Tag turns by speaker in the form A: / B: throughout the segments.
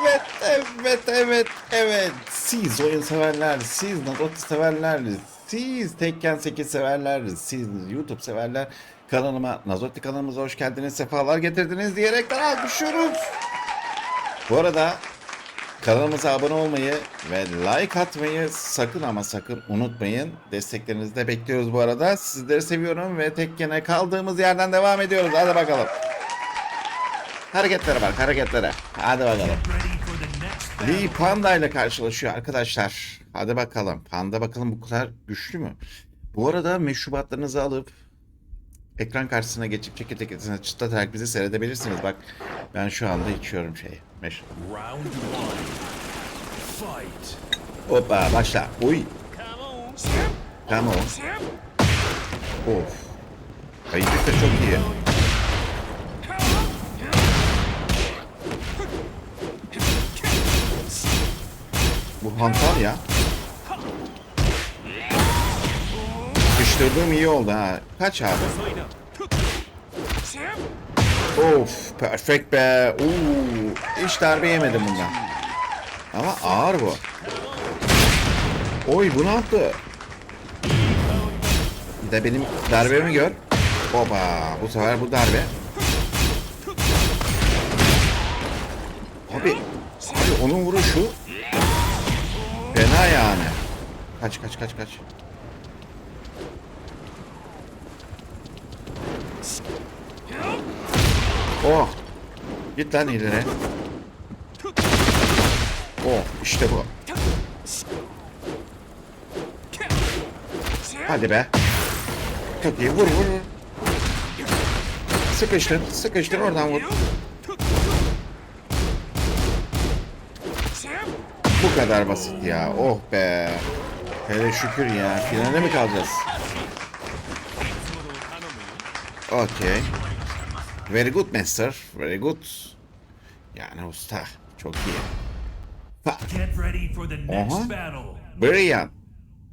A: Evet, evet, evet, evet. Siz oyun severler, siz Naruto severler, siz Tekken 8 severler, siz YouTube severler. Kanalıma, Nazotti kanalımıza hoş geldiniz, sefalar getirdiniz diyerekten alkışlıyoruz. Bu arada kanalımıza abone olmayı ve like atmayı sakın ama sakın unutmayın. Desteklerinizi de bekliyoruz bu arada. Sizleri seviyorum ve Tekken'e kaldığımız yerden devam ediyoruz. Hadi bakalım. Hareketlere bak, hareketlere. Hadi bakalım. Lee Panda ile karşılaşıyor arkadaşlar. Hadi bakalım. Panda bakalım bu kadar güçlü mü? Bu arada meşrubatlarınızı alıp ekran karşısına geçip çekirdeklerinizi çıtlatarak bizi seyredebilirsiniz. Bak ben şu anda içiyorum şeyi.
B: Fight.
A: Hoppa başla. Uy. Come on. Of. Kayıcık da çok iyi. Bu hantal ya. Sıkıştırdığım iyi oldu ha. Kaç abi? Of perfect be. Oo, hiç darbe yemedim bundan. Ama ağır bu. Oy bu ne yaptı? Bir de benim darbemi gör. Oba bu sefer bu darbe. Abi, abi onun vuruşu fena yani. Kaç kaç kaç kaç. Oh. Git lan ileri. Oh işte bu. Hadi be. Çok iyi vur vur vur. Sıkıştır sıkıştır oradan vur. Bu kadar basit ya. Oh be. Hele şükür ya. Finale mi kalacağız? Okay. Very good master. Very good. Yani usta. Çok iyi. Ha,
B: Get ready for the next battle.
A: Brian.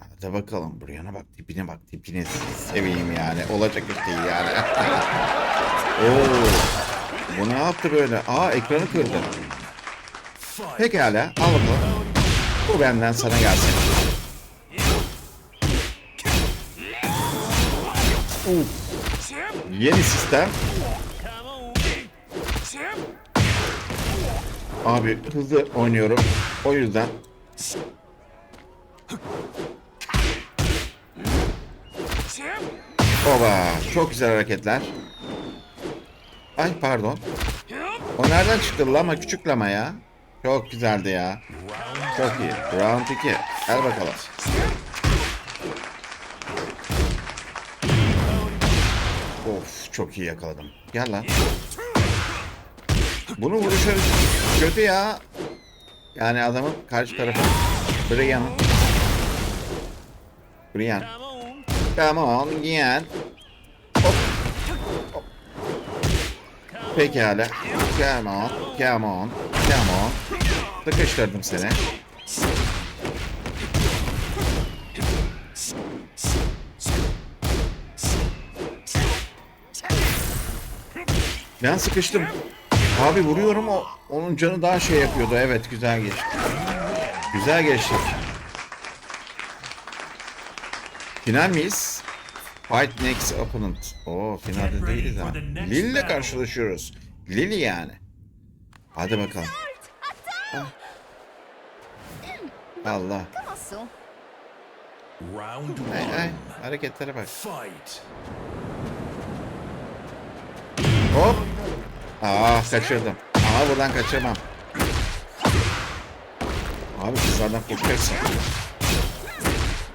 A: Hadi bakalım. Brian'a bak. Tipine bak. Tipine seveyim yani. Olacak iş değil yani. Oo. Bu ne yaptı böyle? Aa ekranı kırdı. Pekala. Al bakalım. Bu benden sana gelsin. Uf. Yeni sistem. Abi hızlı oynuyorum. O yüzden Oba çok güzel hareketler. Ay pardon. O nereden çıktı lama küçük lama ya. Çok güzeldi ya. Çok iyi. Round 2. Gel bakalım. Of çok iyi yakaladım. Gel lan. Bunu vuruşu kötü ya. Yani adamın karşı tarafı Brian. Brian. Come on gel. Hop. Hop. Pekala. Come on. Come on. Come on. Sıkıştırdım seni. Ben sıkıştım. Abi vuruyorum o onun canı daha şey yapıyordu. Evet güzel geçti. Güzel geçti. Final miyiz? Fight next opponent. Oo finalde değiliz ha. Lille karşılaşıyoruz. Lili yani. Hadi bakalım. Ah. Allah.
B: Round
A: Ay, ay,
B: one.
A: hareketlere bak.
B: Fight.
A: Hop. Aa kaçırdım. Ama buradan kaçırmam. Abi kızlardan koşacaksın.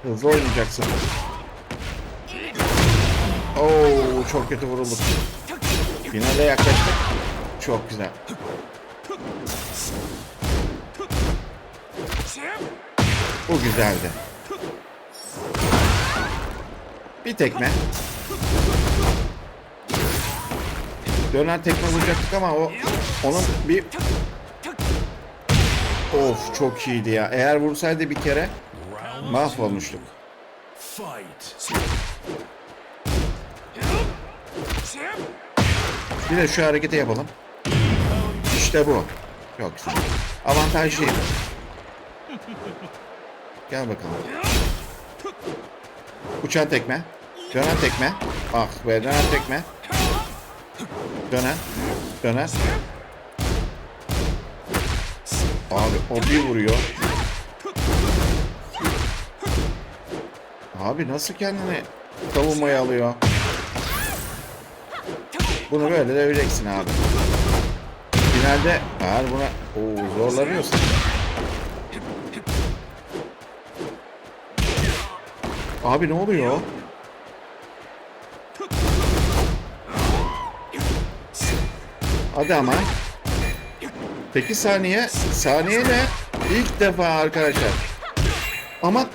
A: Hızlı oynayacaksın. Oo çok kötü vurulduk. Finale yaklaştık. Çok güzel. Bu güzeldi. Bir tekme. Dönen tekme vuracaktık ama o onun bir Of çok iyiydi ya. Eğer vursaydı bir kere mahvolmuştuk. Bir de şu hareketi yapalım. İşte bu. Çok güzel. Avantajlıyım. Gel bakalım. Uçan tekme. Dönen tekme. Ah be dönen tekme. Dönen. Dönen. Abi o bir vuruyor. Abi nasıl kendini savunmaya alıyor? Bunu böyle döveceksin abi. Finalde eğer buna Oo, zorlanıyorsun. Abi ne oluyor? Hadi ama. 8 saniye. Saniye ne? İlk defa arkadaşlar. Ama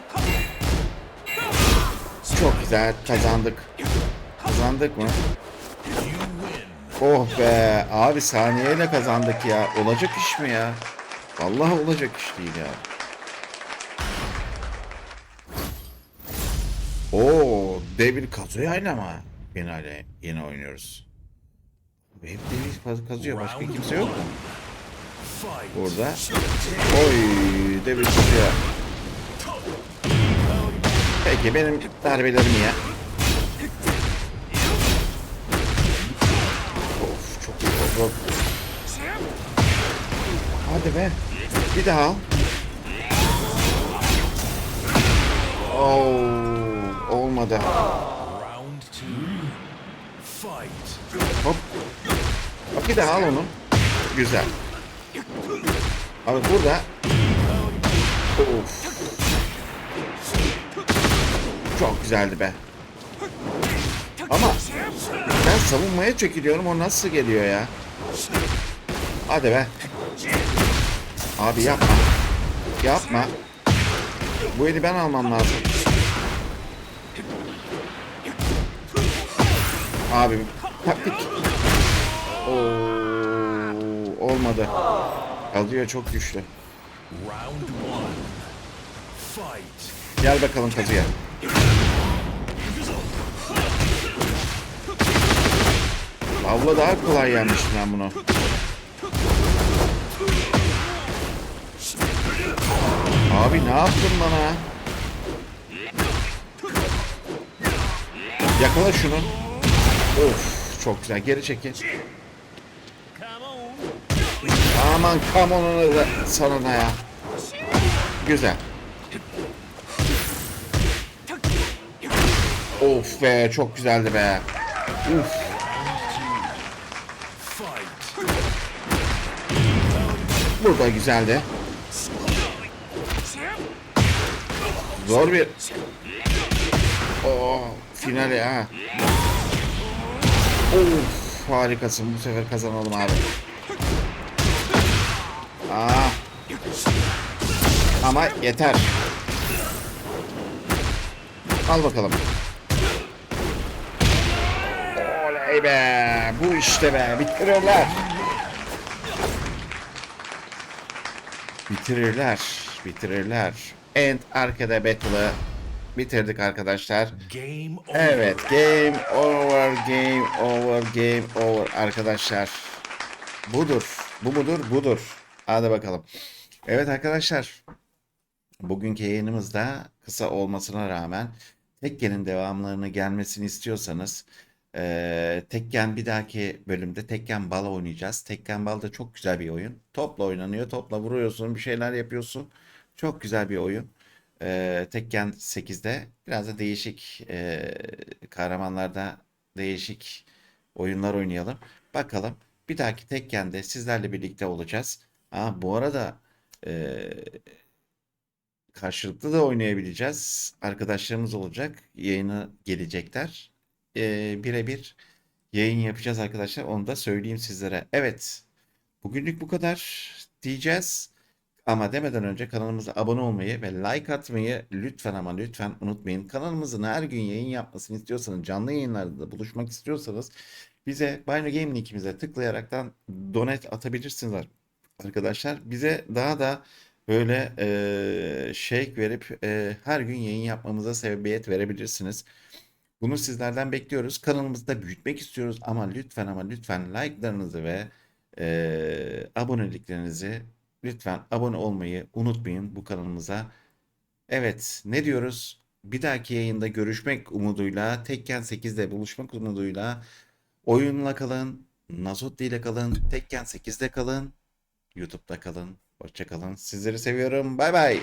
A: çok güzel kazandık. Kazandık mı? Oh be abi saniyeyle kazandık ya. Olacak iş mi ya? Vallahi olacak iş değil ya. Oo, Devil Kazuya'yla mı? Finale yine oynuyoruz. Hep Devil kazıyor. Başka kimse yok mu? Burada. Oy, Devil Kazuya. Peki benim darbelerim ya. Of çok iyi oldu. Hadi be. Bir daha al. Oo, olmadı.
B: Round two. Fight.
A: Hop. Bak bir daha al onu. Güzel. Abi burada. Of. Çok güzeldi be. Ama ben savunmaya çekiliyorum o nasıl geliyor ya? Hadi be. Abi yapma. Yapma. Bu eli ben almam lazım. Abi taktik. Oo, olmadı. Alıyor çok güçlü. Gel bakalım kazıya. Avla daha kolay yenmiştim ben bunu. Abi ne yaptın bana? Yakala şunu. Of çok güzel geri çekin. Aman come on'unu da sana ya. Güzel. Of be çok güzeldi be. Uf. Burada güzeldi. Zor bir... Oh, finale ha. Of, harikasın. Bu sefer kazanalım abi. Aa. Ama yeter. Al bakalım. Oley be. Bu işte be. Bitirirler. Bitirirler. Bitirirler. And arkada battle'ı bitirdik arkadaşlar.
B: Game over.
A: Evet, game over, game over, game over arkadaşlar. Budur. Bu mudur? Budur. Hadi bakalım. Evet arkadaşlar. Bugünkü yayınımızda kısa olmasına rağmen Tekken'in devamlarını gelmesini istiyorsanız eee Tekken bir dahaki bölümde Tekken Bal oynayacağız. Tekken Bal da çok güzel bir oyun. Topla oynanıyor. Topla vuruyorsun. Bir şeyler yapıyorsun. Çok güzel bir oyun. Eee Tekken 8'de biraz da değişik eee kahramanlarda değişik oyunlar oynayalım. Bakalım. Bir dahaki Tekken'de sizlerle birlikte olacağız. Ha, bu arada eee karşılıklı da oynayabileceğiz. Arkadaşlarımız olacak. Yayına gelecekler. Ee, birebir yayın yapacağız arkadaşlar. Onu da söyleyeyim sizlere. Evet. Bugünlük bu kadar diyeceğiz. Ama demeden önce kanalımıza abone olmayı ve like atmayı lütfen ama lütfen unutmayın. Kanalımızın her gün yayın yapmasını istiyorsanız, canlı yayınlarda da buluşmak istiyorsanız bize Bino Game linkimize tıklayaraktan donate atabilirsiniz arkadaşlar. Bize daha da böyle eee shake verip eee, her gün yayın yapmamıza sebebiyet verebilirsiniz. Bunu sizlerden bekliyoruz. Kanalımızı da büyütmek istiyoruz ama lütfen ama lütfen like'larınızı ve eee, aboneliklerinizi lütfen abone olmayı unutmayın bu kanalımıza. Evet, ne diyoruz? Bir dahaki yayında görüşmek umuduyla, Tekken 8'de buluşmak umuduyla oyunla kalın, Nazotti ile kalın, Tekken 8'de kalın, YouTube'da kalın. Hoşça kalın. Sizleri seviyorum. Bay bay.